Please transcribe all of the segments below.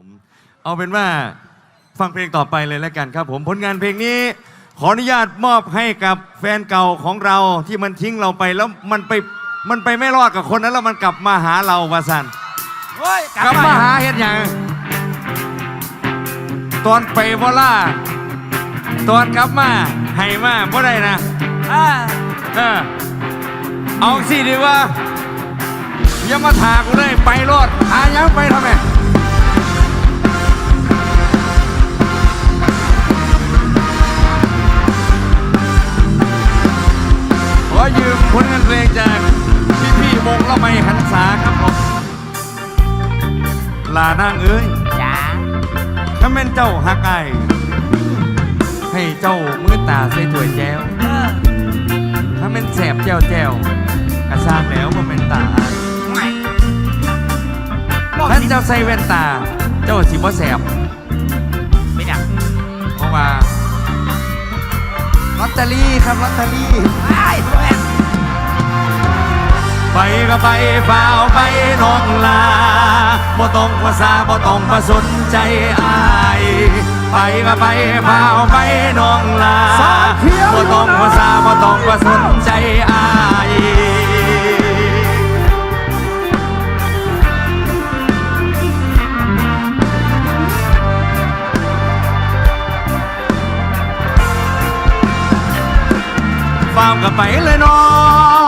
ผม เอาเป็นว่าฟังเพลงต่อไปเลยแล้วกันครับ ผมผลงานเพลงนี้ ขออนุญาตมอบให้กับแฟนเก่าของเราที่มันทิ้งเราไปแล้วมันไปมันไปไม่รอดกับคนนั้นแล้วมันกลับมาหาเราวาสันโอ้ยกลับมาหาเห็นอย่างตอนไปวอล่าตอนกลับมาให้มาบ่ได้นะอ่าเออเอาสิดีว่าอย่ามาถากูเลยไปรอดหายังไปทำไม ยืมผลงานเพลงจากพี่พี่ๆวงละไมหันษาครับผมลานางเอ้ยจ้าถ้าแม่นเจ้าหักไอายให้เจ้ามือตาใส่ถ้วยแจ้วเออถ้าแม่นแสบแจ้วแจ้วกระซางแล้วบ่แม่นตาอายไม่บอกท่านสิเจ้าใส่แว่นตา เจ้าสิบ่แสบเป็นอย่างเพราะว่าลอตเตอรี่ครับลอตเตอรี่ ไอ้แม่นไปก็ไปฝ่าวไปน้องลาบ่ต้องภาษาบ่ต้องมาสนใจอายไปก็ไปฝ่าวไปน้องลาบ่ต้องภาษาบ่ต้องมาสนใจอายฟาวก็ไปเลยเนาะ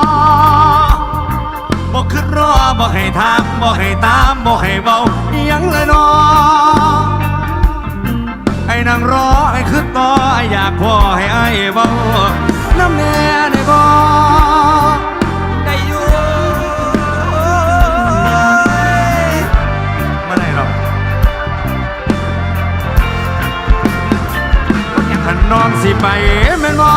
บอกขึ้นรอบอกให้ทางบอกให้ตามบอกให้เบาอิหยังเลยนาะให้นางรอให้ขึ้นต่อไอ้อยากพอให้ไอ้ายเบาน้ำแน่ได้บ่ได้อยู่ไม่ได้หรอกขันน้องสิไปแม่นบ่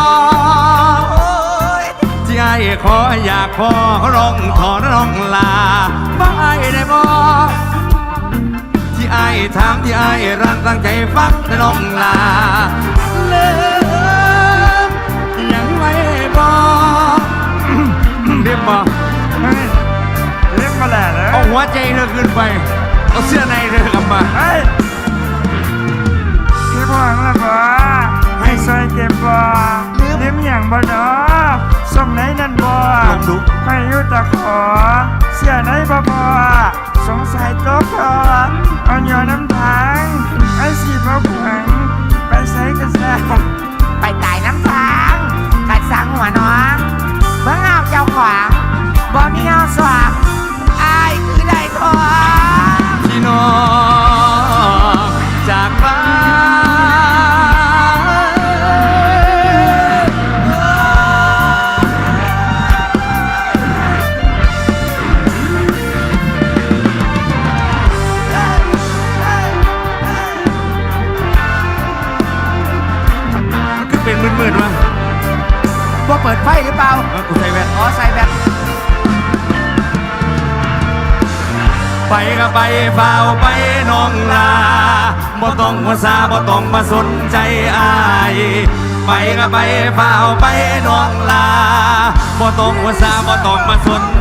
ไอ้ขออยากขอร้องขอร้องลาฟังไอ้ได้บ่ที่ไอ้ถามที่ไอ้รักตั้งใจฟังแต่น้องลาเลิกยังไม่บ่เรียบบ่เรียกมาแหละเลยเอาหัวใจเธอขึ้นไปเอาเสื้อในเธอกลับมาเฮ้ยพี่พ่อของเราบ่ให้ซอยเก็บบ่ลิ้มอย่างบ่เนา ให้ยุตะขอ เสียไหนบ่พอสงสัยโต๊ะคอเอาหยอน้ำทางไอ้สีบ่ขวังไปใส่กระแสไปตายน้ำทางกัดสังหัวน้องเบื้องเอาเจ้าขวางบ่มีเอาสวาง ไฟหรือเปล่าเออกูใส่แว่นอ๋อใส่แบบไปก็ไปเฝ้าไปน้องลาบ่ต้องมาซาบ่ต้องมาสนใจอายไปก็ไปเฝ้าไปน้องลาบ่ต้องมาซาบ่ต้องมาสน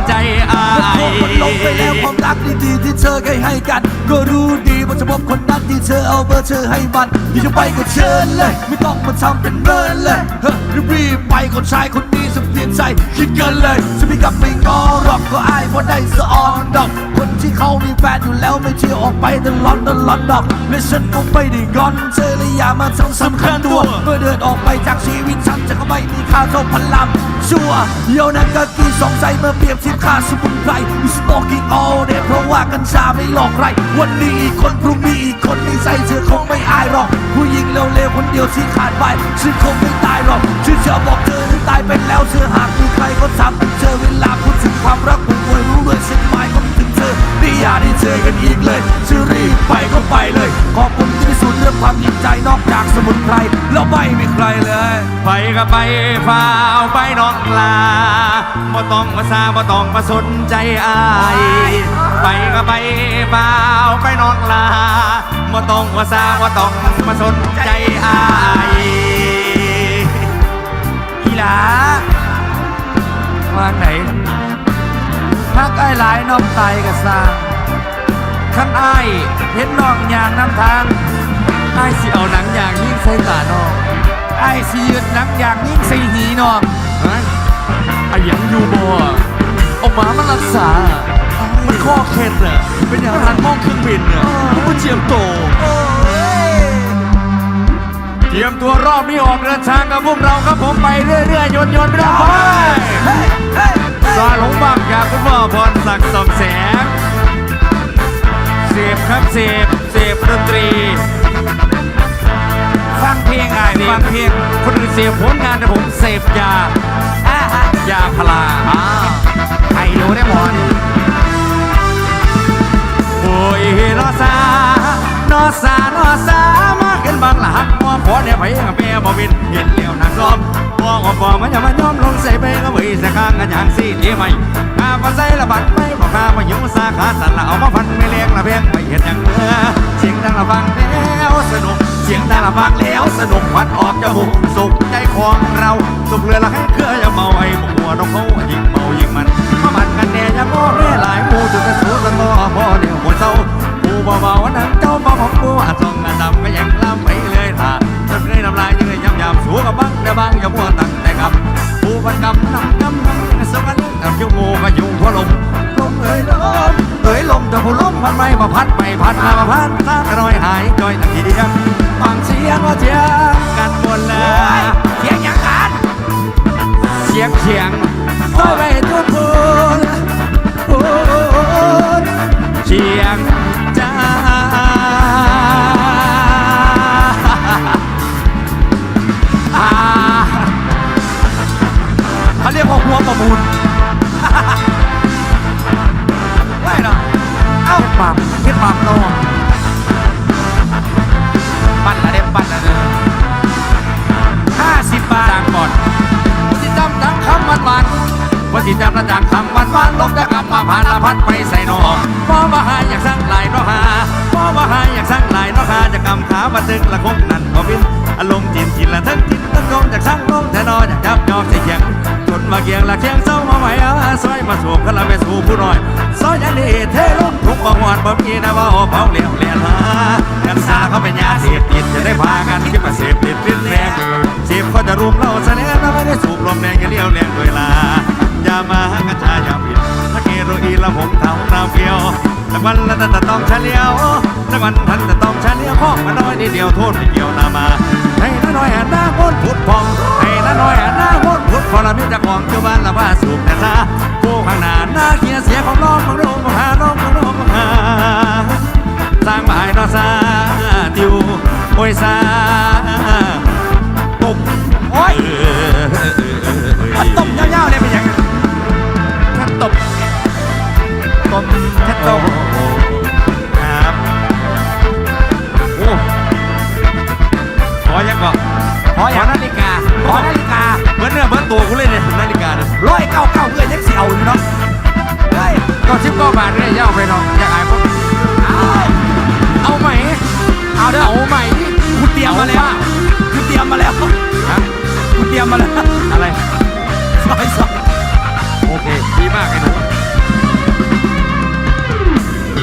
ใจ อายมันลงไปแล้วความรักดีๆที่เธอเคยให้กัน ก็รู้ดีว่าจะพบคนนั้นที่เธอเอาเบอร์เธอให้มันที่จะไปก็เชิญเลย ไม่ต้องมาทำเป็นเมินเลยเฮ้รีบไปคนชายคนนี้สะเพียนใจคิดเกินเลยจะมีกับไม่งอหรอกก็อายเพราะได้สะออนดอก คนที่เขามีแฟนอยู่แล้วไม่เที่ยวออกไปตลอดตลอดดอกและฉันคงไม่ได้งอนเธอเลยอย่ามาทำสำคัญตัวเมื่อเดินออกไปจากชีวิตฉันจะก็ไม่มีค่าเท่าพลังชัวเดี๋ยวนั้นก็กี่สองใจเมื่อเปรียบเทียบค่าสมุนไพร You smoking all day เพราะว่ากัญชาไม่หลอกใคร วันนี้อีกคนพรุ่งนี้อีกคนนิสัยเธอคงไม่อายหรอก ผู้หญิงเร็วๆคนเดียวที่ขาดไปฉันคงไม่ตายหรอกฉันจะบอกเธอที่ตายไปแล้วเธอหากมีใครก็ทำเธอเวลาพูดถึงความรักผมควรรู้ด้วยฉันหมายความถึงเธอไม่อยากได้เจอกันอีกเลยจะรีบไปก็ไปเลย ขอบคุณที่พิสูจน์เรื่องความยิ่งใจนอกจากสมุนไพรแล้วไม่มีใครเลย ไปก็ไปเฝ้าเอาไปน้องลาบ่ต้องมาซาบ่ต้องมาสนใจอาย ไปก็ไปเฝ้าเอาไปน้องลาบ่ต้องมาซาบ่ต้องมาสนใจอายอีหลาว่าไหนถ้าใกล้หลายน้องไตก็สร้าขั้นไอ้เห็นน้องอย่างน้ำทางไอ้สิเอาหนังอย่างยิ่งใส่ตาน้อง ไอ้สียืดหนังอย่างยิ่งใส่หีน้องเฮ้ยไอ้หยังอยู่บ่เอาหมามารักษา มันข้อเคล็ดน่ะเป็นอย่างทันมองเครื่องบินน่ะมันก็เจียมโตเตรียมตัวรอบนี้ออกเดินทางกับพวกเราครับผมไปเรื่อยๆยนต์ยนต์ไปเรื่อยๆซาหลงบางจากคุณพ่อพรศักดิ์สองแสงเสพครับเสพเสพดนตรี ฟังเพลงไอ้ฟัฟังงเพเพลลงงคนอื่นเสพผลงานแต่ผมเสพยาอ่าฮะยาพลาไอ้ดูได้หมอนโอ้ยนอซานอซานอซามาขึ้นบางหลักมัวพอเนี่ยไปกับแม่บ่วินเห็นเลี้ยวนักซ้อมมองว่าปอมันอย่ามาย้อมลงใส่ไปก็เว้ยสะข้างกันอย่างสี่ที่ไม่ข้ามาใส่ละบัดไม่บอกข้ามาอยู่สาขาสันละเอามาพันไม่เลี้ยงละเพียงไปเห็นอย่างเนื้อเสียงดังละฟังแล้วสนุกเสียงดังละฟังแล้วสนุกควันออกจมูกสุขใจของเราสุขเรือละให้เครืออย่าเมาไอ้พวกหัวนกเขายิ่งเมายิ่งมันมามันกันแน่อย่าโง่แม่หลายหมูจุดกระสูกันบ่พอเดียวหมดเศร้าผู้เบาๆวันนั้นเจ้าเบ่ของผู้อาจส่งกระดำก็ยังลำไปเลยท่าจนเคยน้ำลายยังเลยยำยำสูกับบังแต่บางอย่ามัวตั้งแต่กับผู้บันกำนำนำนำสวรรค์กับยูโมก็อยู่เพราะลม ลมเอ้ยลมเอ้ยลมแต่ผู้ลมพันไม่มาพัดไปพัดมามาพัดตากรอยหายจอยตะกี้เดียงฟังเสียงว่าเสียงกันบนแล้เฮ้ยวเสียงอย่างกันเสียงเสียงซอยไปทุกพูนพูนเสียง ว่าสิจำละจางคำวันวันลงจะกลับมาผ่านละพัดไปใส่นอกพ่อว่าหายอยากสร้างลายนาะฮาพ่อว่าหายอยากสร้างลายนาะฮาจะกำขาบันทึกละคงนั่นก็บินอารมณ์จินจินละทั้งจินทั้งลมจากสร้างลมแต่นออยากจับยอกใส่เขียงจนมาเกียงละเคียงเศร้ามาไหวอาซอยมาสูบกันละไปสู่ผู้น้อยซอยยันดีเทลงทุกประวัติบ่มีนะว่าโอ้เผาเหลียวเลียนหากันซาเขาเป็นยาเสพติดจะได้พากันคิดมาเสพติดลิ้นแรงเสียบเขาจะรุมเราเสน่ห์นะไม่ได้สูบลมแรงอย่าเลี้ยวแรงด้วยลาามาหากระชายาผิดถ้าเกโรอีละผมเท่าน้ำเฟียวแต่วันละแต่ต้องเฉลียวแต่วันทันแต่ต้องเฉลียวข้อมาน้อยนิดเดียวโทษไม่เกี่ยวนามาให้น้าน้อยหันหน้าโคตรผุดพองให้น้าน้อยหันหน้าโคตรผุดพอละมิจะของเจ้าบ้านละว่าสูบแต่ซาผู้ข้างหน้าหน้าเกียเสียของน้องของน้องของหาน้องของน้องของหาสร้างบายนอซาติวโอ้ยซาตบโอ้ยเออเออเออเออเออตบยาวๆเลย ตบแค่ตบครับโอ้ขอยังก่อนขออย่างนาฬิกาขอนาฬิกาเหมือนเนื้อเหมือนตัวกูเลยเนี่ยนาฬิกาเนี่ยร้อยเก้าเก้าเงินยังเสียวอยู่เนาะเฮ้ยก็ชิปก็บาทเนี่ยย่าเอาไปเนาะอยากอายพวกเอาเอาไหมเอาเด้อเอาไหมกูเตรียมมาแล้วกูเตรียมมาแล้วฮะกูเตรียมมาแล้วอะไรซอยซอย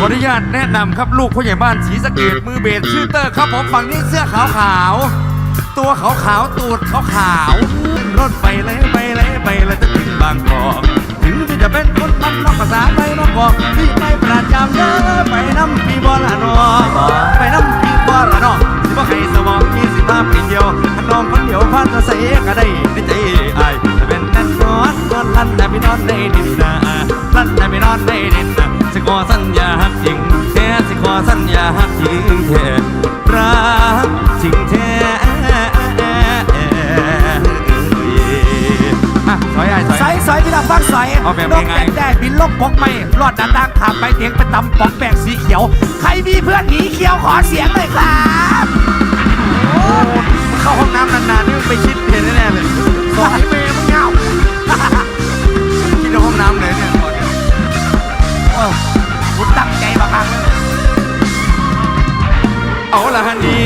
ขออนุญาตแนะนำครับลูกผู้ใหญ่บ้านศรีสะเกดมือเบสชื่อเตอร์ครับผมฝั่งนี้เสื้อขาวขาวๆตัวขาวขาวๆตูดขาวขาวๆรถไปเลยไปเลยไปเลยจะถึงบางกอกถึงที่จะเป็นคนมันนอกภาษาไปนอกบอกพี่ไปประจำเด้อไปน้ำพี่บอละนอไปน้ำพี่บอละนอสิบ่ให้สมองมีสิบห้าปีเดียวถ้าน้องคนเดียวพันจะเสียก็ได้ในใจไอายจะเป็นนั่นอนนอนลั่นแต่ไม่นอนในดินนาลั่นแต่ไม่นอนในดินนา อสัญญาฮักจริงแท้สิขอสัญญาฮักจริงแท้รักจริงแท้อะถอยไอ้ถอยใส่ใส่พี่ดำฟังใส่เอาแบบนกง่ายๆ แดงแดบินลบปกไม่รอดหน้าต่างผ่านไปเตียงไปตำปอกแปงสีเขียว ใครมีเพื่อนหนีเขียวขอเสียงเลยครับเข้าห้องน้ำนานๆนี่มึงไปคิดเห็นแน่ๆเลยสอยเม เอาละฮันดี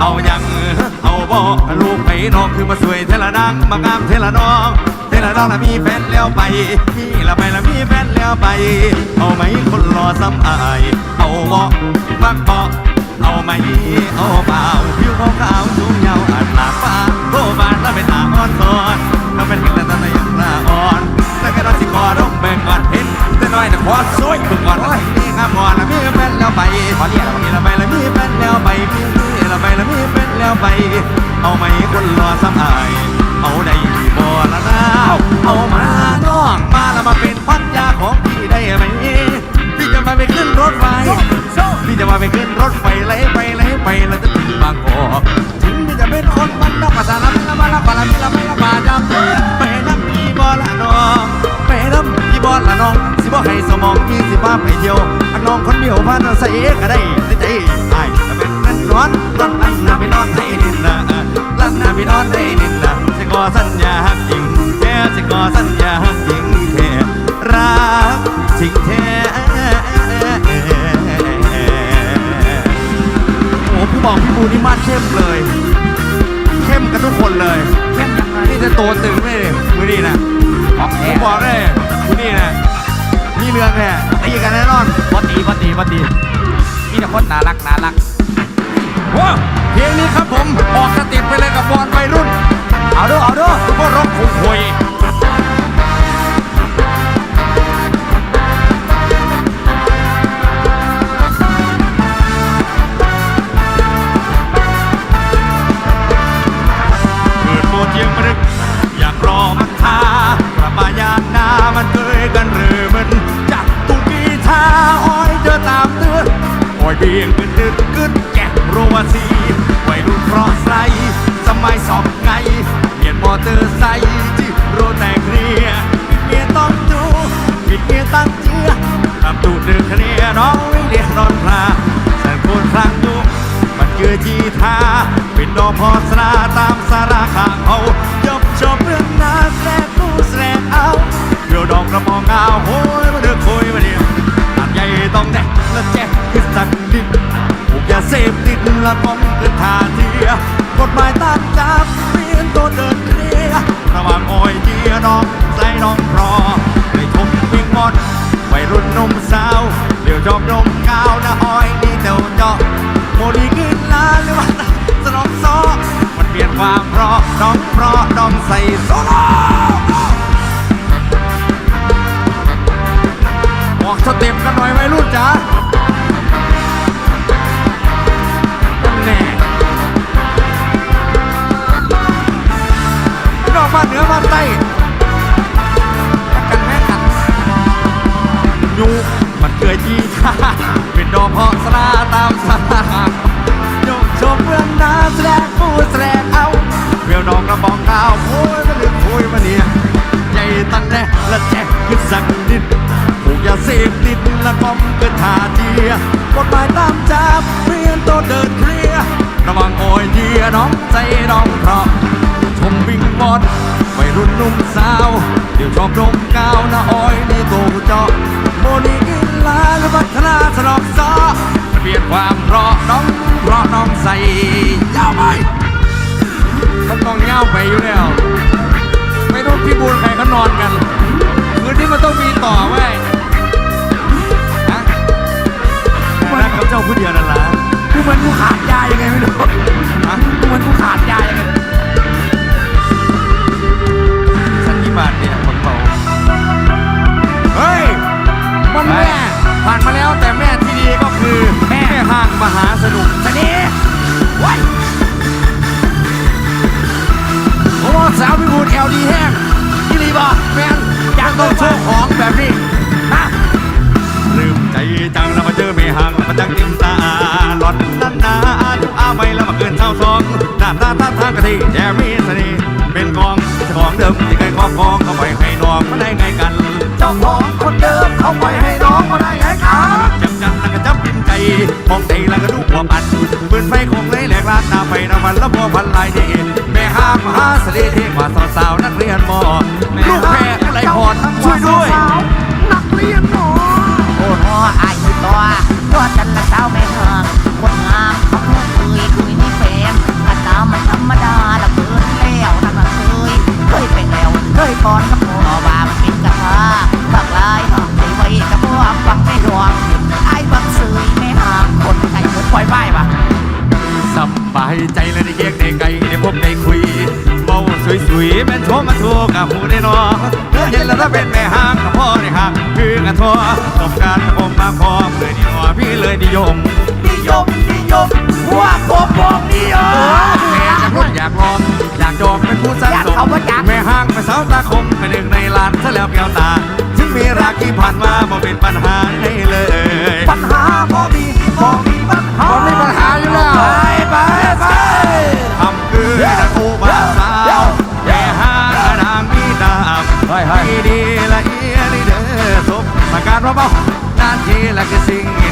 เอาอยังเอาบ่ลูกไปน้องคือมาสวยเทละดังมางามเทละน้องเทละน้องละมีแฟนแล้วไปมีละไปละมีแฟนแล้วไป เอาไหมคนรอซ้ำอายเอาเบามักเบาเอาไหมเอาเปล่าผิวขาวขาสูงยาวอาจหลากฟ้าโบบานแล้วเป็นตาอ่อนซอนถ้าเป็นเห็นแล้วตาอย่างหน้าอ่อนแล้วก็รอสิคอร้องแบ่งก่อนเห็นแต่น้อยแต่ควาสวยฝึกก่อนนี่อน แฟนแล้วไปเอาไหมคนรอซ้ำอาย เอาได้บ่ละนะเอามาน้องมาแล้วมาเป็นพันยาของพี่ได้ไหมพี่จะมาไปขึ้นรถไฟพี่จะมาไปขึ้นรถไฟไหลไปไหลไปแล้วจะถึงบางกอกถึงพี่จะเป็นคนมันนอกภาษาละไม่ละมาละปาละไม่ละไม่ละมาจำไปน้ำพี่บ่ละน้องไปน้ำพี่บ่ละน้องสิบ่ให้สมองพี่สิบ้าไปเที่ยวอันน้องคนเดียวพาเราใส่ก็ได้ในใจไอ้จะเป็นนั่นนอนนอนนั่นน่ะไปนอนในดิน นะลั่นน่ะไปนอนในดินนะจะขอสัญญาหักจริงแค่จะขอสัญญาหักจริงแค่รักจริงแท้โอ้พี่บอกพี่บูนี่มาเข้มเลย เข้มกันทุกคนเลยเข้มยังไงนี่จะตัวตึงไม่เลยมือนี่นะของผแท้มบอกเลยมือนี่นะมีเรื่องเนี่ยตีกันแน่นอนพอดีพอดีพอดีมีแต่คนน่ารักน่ารัก ว้าเพลงนี้ครับผม ออกสเต็ปไปเลยกับบอลวัยรุ่น เอาดูเอาดูทุกคนร้องคุยคุยเกิดโมเจียงมรึอยากรอมันทาประมายานนามันเคยกันหรือมันจักตุกกีทาอ้อยเจอตามเตืออ้อยเบียงกึดกกึดแก รัวสีวัยรุ่นเพราะใสสมัยสอบไงเงียนมอเตอร์ไซค์ที่โรแตกเรีย ละป้องกันทาเทียกฎหมายต้านจับเปลี่ยนตัวเดินเคลียระหว่างอ้อยเจียน้องใส่น้องรอได้ชมวิ่งมอนวัยรุ่นนุ่มสาวเดี๋ยวจอบดมกาวนะอ้อยนี่เจ้าเจาะโมดีกินลาหรือว่าสนองซอมันเปลี่ยนความเพราะน้องเพราะน้องใส่โซโล่ออกสเต็ปกันหน่อยไวัยรุ่นจ๋า บ้านเหนือบ้ากันแม่กันยูมันเกิดยีชาเป็นดอกเพาะสลาตามสางยกชมเรื่องนาแสดงผู้แสดงเอาเวียวดอกกระบองข้าวโอ้ยมาลืมคุยมาเนี่ยใหญ่ตั้งแน่และแจ็คคือสักดินผูกยาเสพติดและกอมเกิดทาเทียกฎหมายตามจับเปลี่ยนตัวเดินเคลียร์ระวังโอยเยียน้องใจน้องเพราะชมวิ่งบอล รุ่นหนุ่มสาว เดี๋ยวชอบนมกาวนะอ้อยนี่ตัวเจาะโมนี่กินลาหรือพัฒนาสนอกซอเปลี่ยนความเพราะน้องเพราะน้องใส่ยาวไปมันต้องเงาวไปอยู่แล้ว นหน้าไฟน้ำมันละบัวพันลายดีแม่ห้ามหาเสน่ห์เท่กว่าสาวๆนักเรียนมอ บาสวยเป็นโทมาโทรกับหูได้นอเมื่อเห็นแล้วถ้าเป็นแม่ห้างกับพ่อได้หักคือกระทอต้องการผมมาพอเลยดีนอพี่เลยนิยม นิยมนิยมพวกผมผมนิยมแม่จะรุ่นอยากลองอยากจองเป็นผู้สร้างอยากสมเขาว่าจักแม่ห้างเป็นสาวตาคมเป็นหนึ่งในล้านซะแล้วแก้วตา ถึงมีรักที่ผ่านมาบ่เป็นปัญหาให้เลย ปัญหาานว่าเบานานทีละคือสิ่ง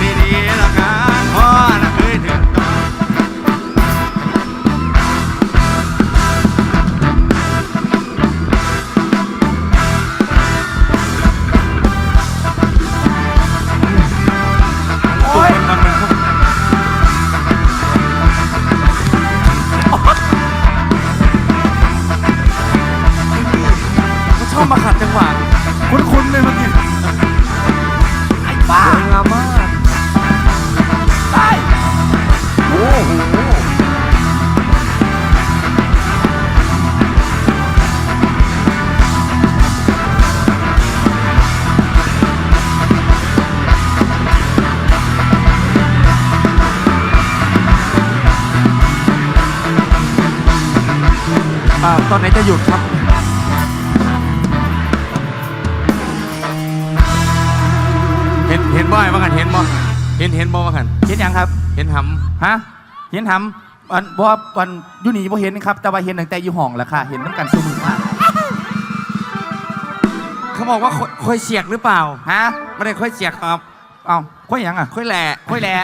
หนจะหยุดครับเห็นเห็นบ่อยว่ากันเห็นบ่เห็นเห็นบ่ว่ากันเห็นยังครับ เห็นหฮะ เห็นทำอันบ่ว่าอันอยูนี่บ่เห็นครับ แต่ว่าเห็นตั้งแต่อยู่ห้องแหละค่ะ เห็นน้ำกันสมือมากำเขาบอกว่าค่อยค่อยเสียกหรือเปล่าฮะไม่ได้ค่อยเสียกครับเอ้าค่อยหยังอะค่อยแหล่ค่อยแหล่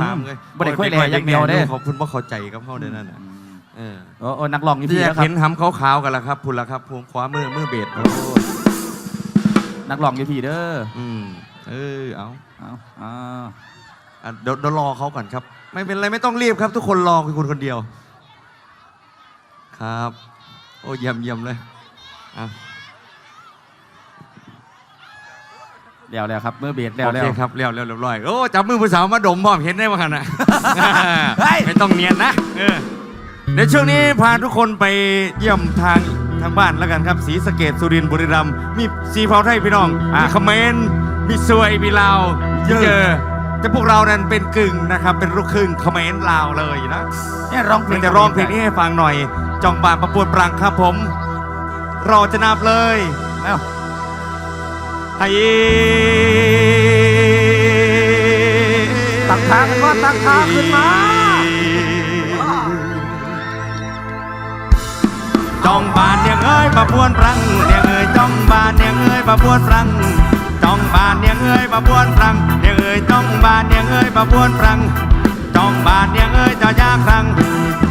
ถามเลยบ่ได้ค่อยแหล่อย่างเดียวเด้ขอบคุณว่าเข้าใจกับเขาเด้อนั่นน่ะ เออโอ้โอ้นักร้องนี่ที่พี่อยากแล้วครับ เห็นหำขาวๆกันแล้วครับพุ่นละครับพวงขวามือมือเบสโอ้นักร้องอยู่พี่เด้ออืมเออเอาเอาเอาอะเดี๋ยวเดี๋ยวรอเขาก่อนครับ ไม่เป็นไรไม่ต้องรีบครับ ทุกคนรอคือคุณคนเดียว ครับ โอ้เยี่ยมเยี่ยมเลยอะเดี๋ยวแล้วครับเมื่อเบสแล้วโอแล้ว เคครับเรียวเรียวเรียบร้อยโอ้จับมือผู้สาวมาดมพร้อมเห็นได้ไหมกันนะเฮ้ย ไม่ต้องเนียนนะเออ เดี๋ยวช่วงนี้พาทุกคนไปเยี่ยมทางทางบ้านแล้วกันครับศรีสะเกดสุรินทร์บุรีรัมย์มีสีเผาไทยพี่น้องมีเขมรมีสวยมีลาวเจอแต่พวกเรานั้นเป็นกึ่งนะครับ เป็นลูกครึ่งเขมรลาวเลยนะเนี่ยร้องเพลเพียงงจะร้องเพลงนี้ให้ฟังหน่อย จองบานประปวดปรังครับผม รอจะนับเลยเอ้าไอ้ตักทางกันว่าตักทางขึ้นมา องบานเนี่ยเอ้ยประปวนปรังเนี่ยเอ้ยจ้องบานเนี่ยเอ้ยประปวนปรังจ้องบานเนี่ยเอ้ยประปวนปรังเนี่ยเอ้ยจ้องบานเนี่ยเอ้ยประปวนปรังจ้องบานเนี่ยเอ้ยจะยาครั้ง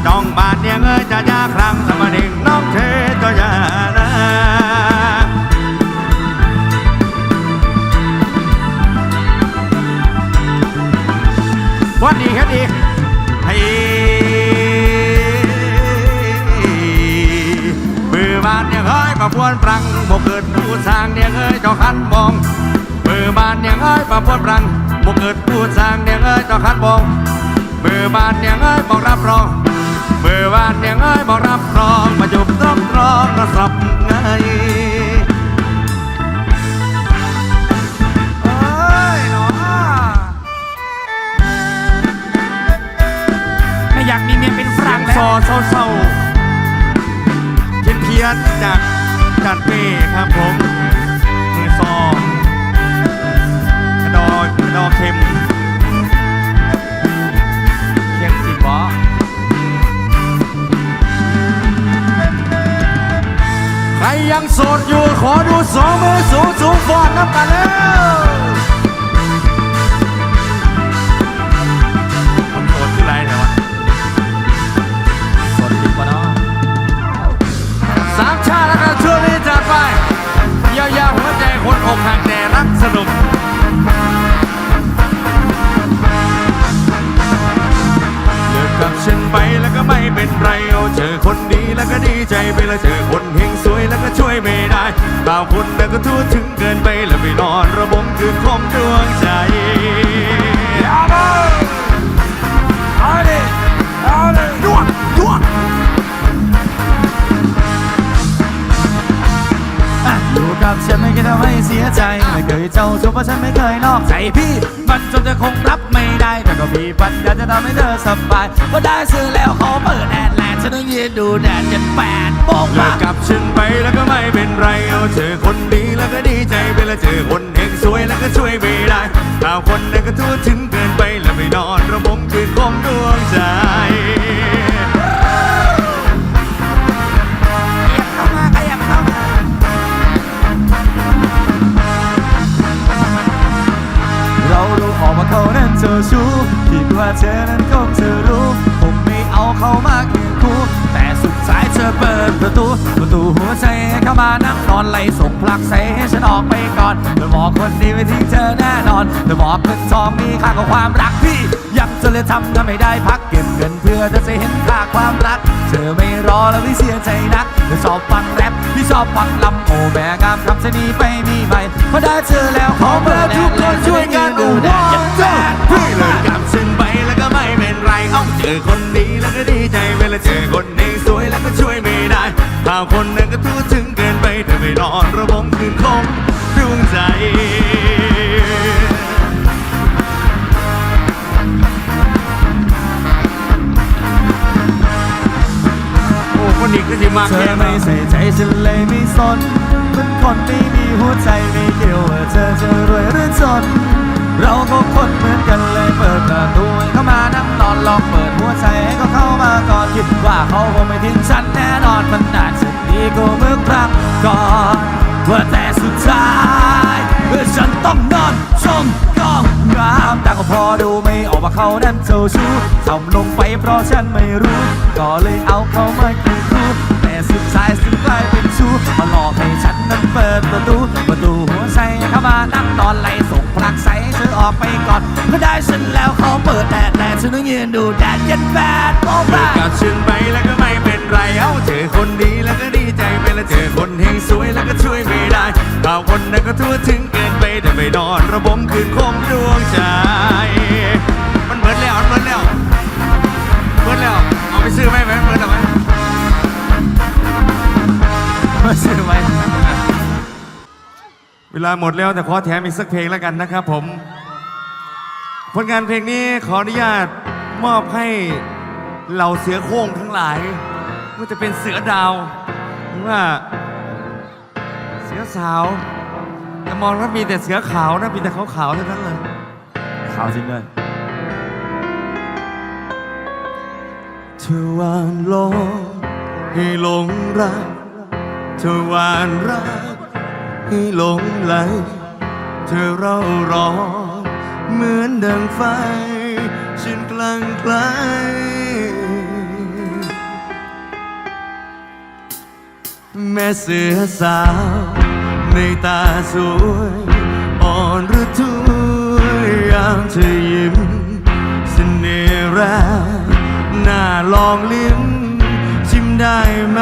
จ้องบานเนี่ยเอ้ยจะยาครั้งสมาดิ่งน้องเทจะยานะวันดีครับดี เนี่ยเอ้ยประพวนปรังบกเกิดผู้สร้างเนี่ยเอ้ยเจ้าขันมองมือบานเนี่ยเอ้ยประพวนปรังบกเกิดผู้สร้างเนี่ยเอ้ยเจ้าขันมองมือบานเนี่ยเอ้ยบอกรับรองมือบานเนี่ยเอ้ยบอกรับรองมาจุบต้องรองกระสับไงเอ้ยเนาะไม่อยากมีเมียเป็นฝรั่งซแล้วอเศร้าๆเพียนเพียนๆจาก จานเป้ครับผม มือซอกระดอกระดอเข็ม เข็มสีบอใครยังโสดอยู่ขอดูสองมือสูงสูงฟอนน้ำกันแล้ว สนุกเลิกกับฉันไปแล้วก็ไม่เป็นไรเอาเจอคนดีแล้วก็ดีใจไปแล้วเจอคนเฮงสวยแล้วก็ช่วยไม่ได้บางคนแล้วก็ทั่วถึงเกินไปแล้วไปนอนระบมคือคมดวงใจ เจ้าชู้เพราะฉันไม่เคยนอกใจพี่ มันจนจะคงรับไม่ได้ แต่ก็มีปัญญาจะทำให้เธอสบายก็ได้ซื้อแล้วเขาเปิดแอดแลนด์ฉันต้องยืนดูแดดจนแปดโมงเลิมากกับฉันไปแล้วก็ไม่เป็นไรเอาเจอคนดีแล้วก็ดีใจไปแล้วเจอคนเฮงสวยแล้วก็ช่วยไม่ได้ถ้าคนนั้นก็ทั่วถึงกิน อกไปก่อนเธอบอกคนดีไม่ทิ้งเธอแน่นอนเธอบอกเงินทองมีค่ากว่าความรักพี่ยังจะเลยทำทำไม่ได้พักเก็บเงินเพื่อเธอจะเห็นค่าความรัก เธอไม่รอแล้วพี่เสียใจนักเธอชอบฟังแรปพี่ชอบฟังลำโอแม่งามคำชะนีไปมีใหม่พอได้เจอแล้วขอเบอร์ทุกคนช่วยกันดูแดดยันแดดพี่เลิกกับฉันไปแล้วก็ไม่เป็นไรเอ้าเจอคนดีแล้วก็ดีใจเวลาเจอคนเองสวยแล้วก็ช่วยไม่ได้ถ้าคนนั้นก็ทั่ถึงเกินไปเธอไม่นอนระบมคืนคม มากเธอไม่ใส่ใจฉันเลยไม่สนเหมือนคนไม่มีหัวใจไม่เกี่ยวว่าเธอจะรวยหรือจน เราก็คนเหมือนกันเลยเปิดประตูเข้ามานั่งนอนลองเปิดหัวใจให้เขาเข้ามาก่อนคิดว่าเขาคงไม่ทิ้งฉันแน่นอนมันน่าจะดีกว่าเมื่อครั้งก่อนว่าแต่สุดท้ายเมื่อฉันต้องนอนชมกองงามแต่ก็พอดูไม่ออกว่าเขานั้นเจ้าชู้ทำลงไปเพราะฉันไม่รู้ ก็เลยเอาเขามาเคียงคู่แต่ สุดท้ายสุดกลายเป็นชู้มาหลอกให้ฉันนั้นเปิดประตูประตูหัวใจเข้ามานั่งนอนไลส่งพลักใสเธอออกไปก่อนเมื่อได้ฉันแล้วเขาเปิดแดดแดดฉันต้องยืนดูแดดเย็นแปดโมงกบ้ากับฉันไปแล้วก็ไม่เป็นไรเอ้าเจอคนดีแล้วก็ดีใจไปแล้วเจอคนเฮงสวยแล้วก็ช่วยไม่ได้ข่าคนนั้นก็ทั่วถึงเกินไปแต่ไม่นอนระบมคืนคมดวงใจมันเบิดแล้วมันเบิดแล้วเบิดแล้วเอาไปซื้อไหมไหม ซื้อไว้ เวลาหมดแล้วแต่ขอแถมอีกสักเพลงแล้วกันนะครับผม ผลงานเพลงนี้ขออนุญาตมอบให้เหล่าเสือโคร่งทั้งหลายไม่ว่าจะเป็นเสือดาวหรือว่าเสือสาวแต่มองแล้วมีแต่เสือขาวนะมีแต่ขาวขาวๆเท่านั้นเลยข่าวจริงด้วยเธอหวานหลงให้หลงรัก เธอหวานรักให้หลงไหล เธอเร่าร้อนเหมือนดังไฟฉันกลังไกลแม่เสือสาว ในตาสวยอ่อนหรือทุยยามเธอยิ้มเสน่ห์แรงน่าลองลิ้มชิมได้ไหม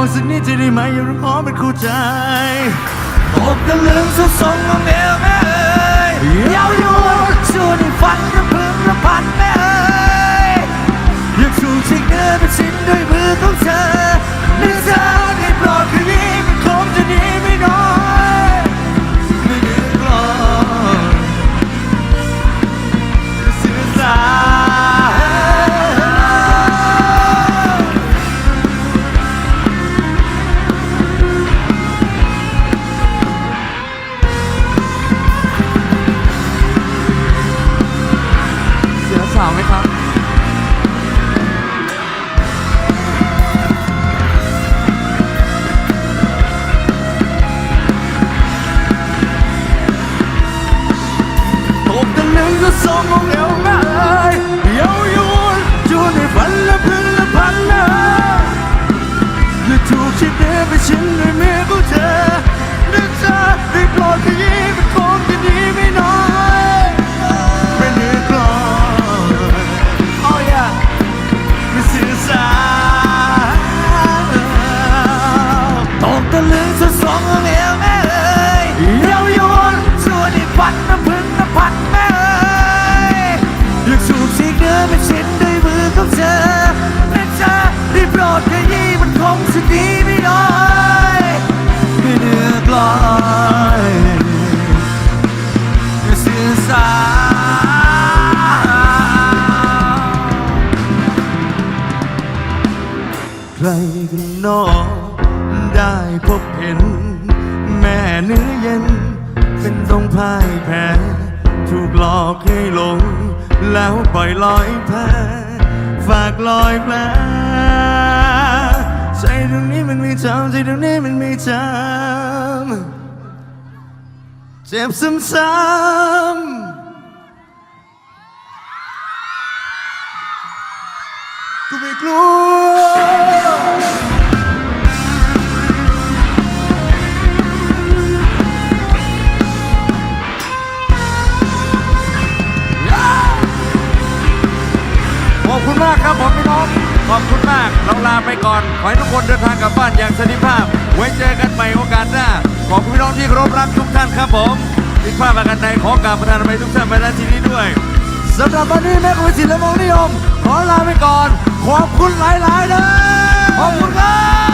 ขอสักนิดจะได้ไหมอย่าร้องขอเป็นคู่ใจตกตะลึงสุดทรงของเอวแม่เอ้ยเย้าโยนสุดฝันระพึงระพันแม่เอ้ยอยากถูกชิงเนื้อเป็นชิ้นด้วยมือของเธอเนื้อเธอ ปล่อยลอยแพฝากลอยแผลใจตรงนี้มันมีจำใจตรงนี้มันมีจำเจ็บซ้ำกูไม่กลัว คุณมากครับผมพี่น้อง ขอบคุณมาก เราลาไปก่อน ขอให้ทุกคนเดินทางกลับบ้านอย่างสันติภาพ ไว้เจอกันใหม่โอกาสหน้า ขอบคุณพี่น้องที่เคารพรักทุกท่านครับผมผิดพลาดประการใดขอกราบประธานไปทุกท่านไปณที่นี้ด้วยสำหรับวันนี้แม่คุณศิลป์และมงนิยม ขอลาไปก่อน ขอบคุณหลายๆเลยขอบคุณครับ